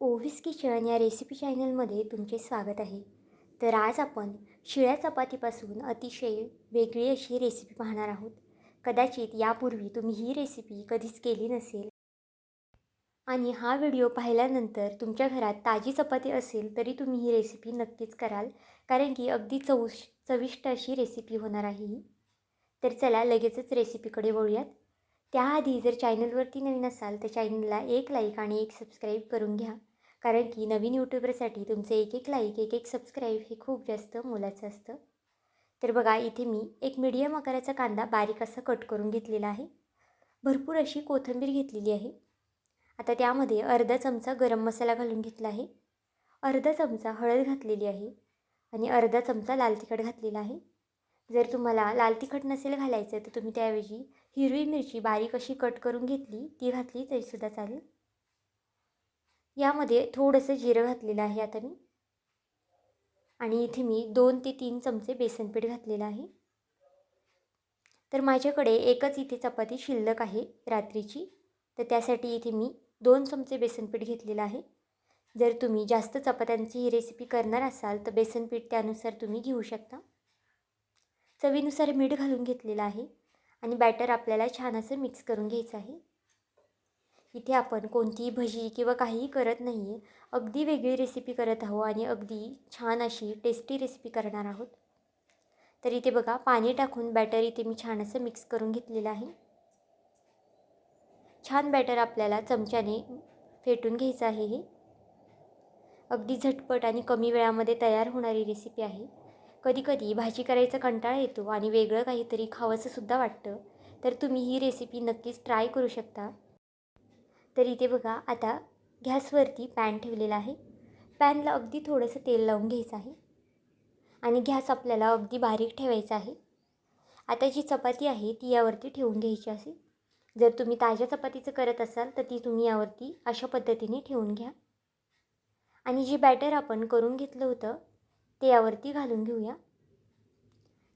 ओव्हिस kitchen या recipe चॅनलमध्ये तुमचे स्वागत आहे. तर आज आपण शिळ्या चपातीपासून अतिशय वेगळी अशी रेसिपी पाहणार आहोत. कदाचित यापूर्वी तुम्ही ही रेसिपी कधीच केली नसेल. आणि हा व्हिडिओ पाहिल्यानंतर तुमच्या घरात ताजी चपाती असेल तरी तुम्ही ही रेसिपी नक्कीच कराल कारण की अगदी चव चविष्ट अशी रेसिपी होणार आहे ही. तर चला लगेचच रेसिपीकडे वळूयात. त्याआधी जर चॅनलवरती नवीन असाल तर चॅनलला एक लाईक आणि एक सबस्क्राईब करून घ्या. कारण की नवीन यूट्यूबरसाठी तुमचे एक एक लाईक एक एक सबस्क्राईब हे खूप जास्त मोलाचं असतं. तर बघा इथे मी एक मीडियम आकाराचा कांदा बारीक असा कट करून घेतलेला आहे. भरपूर अशी कोथिंबीर घेतलेली आहे. आता त्यामध्ये अर्धा चमचा गरम मसाला घालून घेतला आहे. अर्धा चमचा हळद घातलेली आहे आणि अर्धा चमचा लाल तिखट घातलेला आहे. जर तुम्हाला लाल तिखट नसेल घालायचं तर तुम्ही त्याऐवजी हिरवी मिरची बारीक अशी कट करून घेतली ती घातली तरीसुद्धा चालेल. यामध्ये थोडंसं जिरं घातलेलं आहे आता मी. आणि इथे मी दोन ते तीन चमचे बेसन पीठ घातलेलं आहे. तर माझ्याकडे एकच इथे चपाती शिल्लक आहे रात्रीची. तर त्यासाठी इथे मी दोन चमचे बेसन पीठ घेतलेलं आहे. जर तुम्ही जास्त चपात्यांची ही रेसिपी करणार असाल तर बेसन पीठ त्यानुसार तुम्ही घेऊ शकता. चवीनुसार मीठ घालून घेतलेलं आहे आणि बॅटर आपल्याला छान असं मिक्स करून घ्यायचं आहे. इथे आपण कोणतीही भजी किंवा काहीही करत नाही आहे अगदी वेगळी रेसिपी करत आहोत आणि अगदी छान अशी टेस्टी रेसिपी करणार आहोत. तर इथे बघा पाणी टाकून बॅटर इथे मी छान असं मिक्स करून घेतलेलं आहे. छान बॅटर आपल्याला चमच्याने फेटून घ्यायचं आहे हे. अगदी झटपट आणि कमी वेळामध्ये तयार होणारी रेसिपी आहे. कधीकधी भाजी करायचा कंटाळा येतो आणि वेगळं काहीतरी खावंसंसुद्धा वाटतं. तर तुम्ही ही रेसिपी नक्कीच ट्राय करू शकता. तर इथे बघा आता गॅसवरती पॅन ठेवलेला आहे. पॅनला अगदी थोडंसं तेल लावून घ्यायचं आहे. आणि गॅस आपल्याला अगदी बारीक ठेवायचा आहे. आता जी चपाती आहे ती यावरती ठेवून घ्यायची असे जर तुम्ही ताज्या चपातीचं करत असाल तर ती तुम्ही यावरती अशा पद्धतीने ठेवून घ्या. आणि जी बॅटर आपण करून घेतलं होतं ते यावरती घालून घेऊया.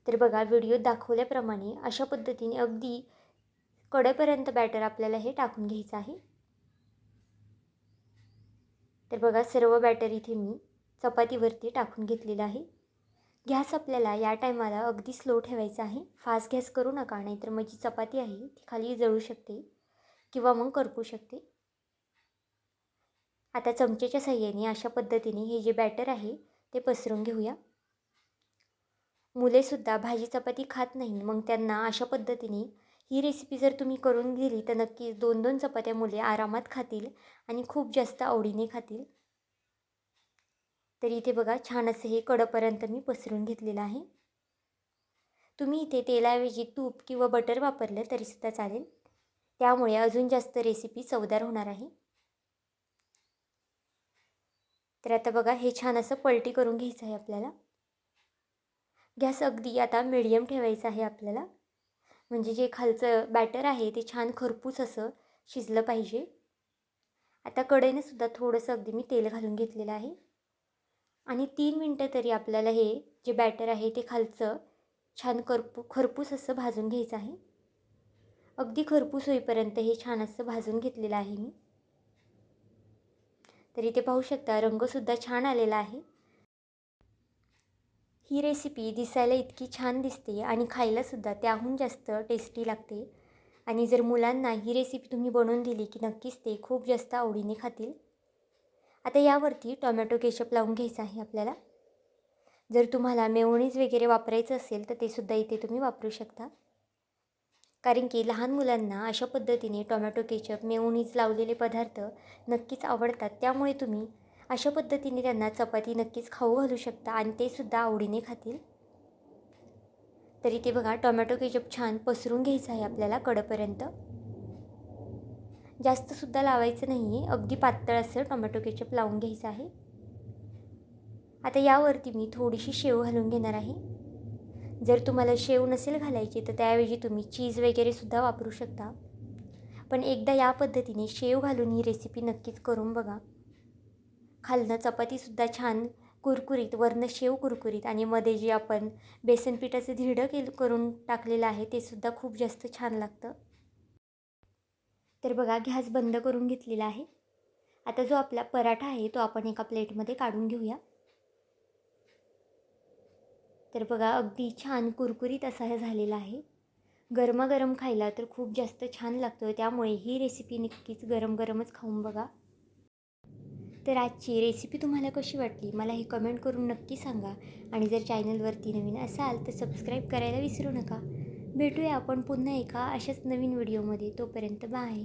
तर बघा व्हिडिओत दाखवल्याप्रमाणे अशा पद्धतीने अगदी कडेपर्यंत बॅटर आपल्याला हे टाकून घ्यायचं आहे. तर बघा सर्व बॅटर इथे मी चपातीवरती टाकून घेतलेलं आहे. गॅस आपल्याला या टायमाला अगदी स्लो ठेवायचा आहे. फास्ट गॅस करू नका नाहीतर मग जी चपाती आहे ती खाली जळू शकते किंवा मग करपू शकते. आता चमचेच्या साह्याने अशा पद्धतीने हे जे बॅटर आहे ते पसरून घेऊया. मुलेसुद्धा भाजी चपाती खात नाही. मग त्यांना अशा पद्धतीने ही रेसिपी जर तुम्ही करून दिली तर नक्कीच दोन दोन चपात्या मुले आरामात खातील आणि खूप जास्त आवडीने खातील. तर इथे बघा छान असं हे कडपर्यंत मी पसरून घेतलेलं आहे. तुम्ही इथे तेलाऐवजी तूप किंवा बटर वापरलं तरीसुद्धा चालेल. त्यामुळे अजून जास्त रेसिपी चवदार होणार आहे. तर आता बघा हे छान असं पलटी करून घ्यायचं आहे आपल्याला. गॅस अगदी आता मिडियम ठेवायचं आहे आपल्याला. म्हणजे जे खालचं बॅटर आहे ते छान खरपूस असं शिजलं पाहिजे. आता कडेने सुद्धा थोडंसं अगदी मी तेल घालून घेतलेलं आहे. आणि तीन मिनटं तरी आपल्याला हे जे बॅटर आहे ते खालचं छान करपू खरपूस असं भाजून घ्यायचं आहे. अगदी खरपूस होईपर्यंत हे छान असं भाजून घेतलेलं आहे मी. तर इथे पाहू शकता रंगसुद्धा छान आलेला आहे. ही रेसिपी दिसायला इतकी छान दिसते आणि खायलासुद्धा त्याहून जास्त टेस्टी लागते. आणि जर मुलांना ही रेसिपी तुम्ही बनवून दिली की नक्कीच ते खूप जास्त आवडीने खातील. आता यावरती टोमॅटो केचप लावून घ्यायचं आहे आपल्याला. जर तुम्हाला मेवणीज वगैरे वापरायचं असेल तर ते सुद्धा इथे तुम्ही वापरू शकता. कारण की लहान मुलांना अशा पद्धतीने टोमॅटो केचप मेओनीज लावलेले पदार्थ नक्कीच आवडतात. त्यामुळे तुम्ही अशा पद्धतीने त्यांना चपाती नक्कीच खाऊ घालू शकता आणि ते सुद्धा आवडीने खातील. तरी ते बघा टोमॅटो केचप छान पसरून घ्यायचं आहे आपल्याला कडपर्यंत जास्तसुद्धा लावायचं नाही आहे अगदी पातळ असं टोमॅटो केचप लावून घ्यायचं आहे. आता यावरती मी थोडीशी शेव घालून घेणार आहे. जर तुम्हाला शेव नसेल घालायची तर त्याऐवजी तुम्ही चीज वगैरे सुद्धा वापरू शकता. पण एकदा या पद्धतीने शेव घालून ही रेसिपी नक्कीच करून बघा. खालनं चपातीसुद्धा छान कुरकुरीत वरनं शेव कुरकुरीत आणि मध्ये जे आपण बेसन पिठाचं धिडं के करून टाकलेलं आहे ते सुद्धा खूप जास्त छान लागतं. तर बघा गॅस बंद करून घेतलेला आहे. आता जो आपला पराठा आहे तो आपण एका प्लेटमध्ये काढून घेऊया. तर बघा अगदी छान कुरकुरीत असा हे झालेला आहे. गरमागरम खायला तर खूप जास्त छान लागतो त्यामुळे ही रेसिपी नक्कीच गरम गरमच खाऊन बघा. तर आजची रेसिपी तुम्हाला कशी वाटली? मला हे कमेंट करून नक्की सांगा. आणि जर चॅनलवरती नवीन असाल तर सबस्क्राईब करायला विसरू नका. भेटूया आपण पुन्हा एका अशाच नवीन व्हिडिओमध्ये तोपर्यंत बाय